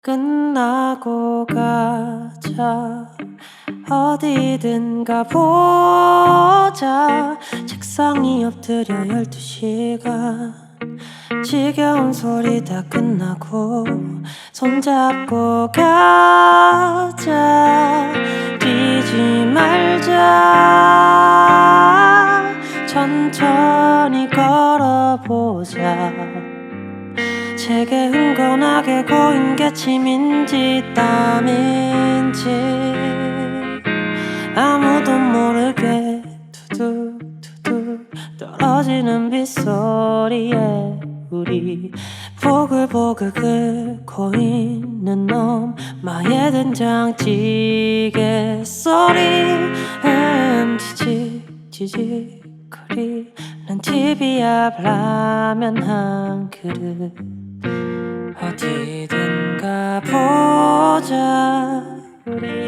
끝나고 가자. 어디든 가보자. 책상이 엎드려 열두 시간. 지겨운 소리 다 끝나고 손잡고 가자. 뛰지 말자. 천천히 걸어보자 제게 흥건하게 고인 게 침인지 땀인지 아무도 모르게 두둑두둑 떨어지는 빗소리에 우리 보글보글 긁고 있는 엄마의 된장찌개 소리 흠지지 지직거리는 TV 앞 라면 한 그릇 어디든 가 보자. 우리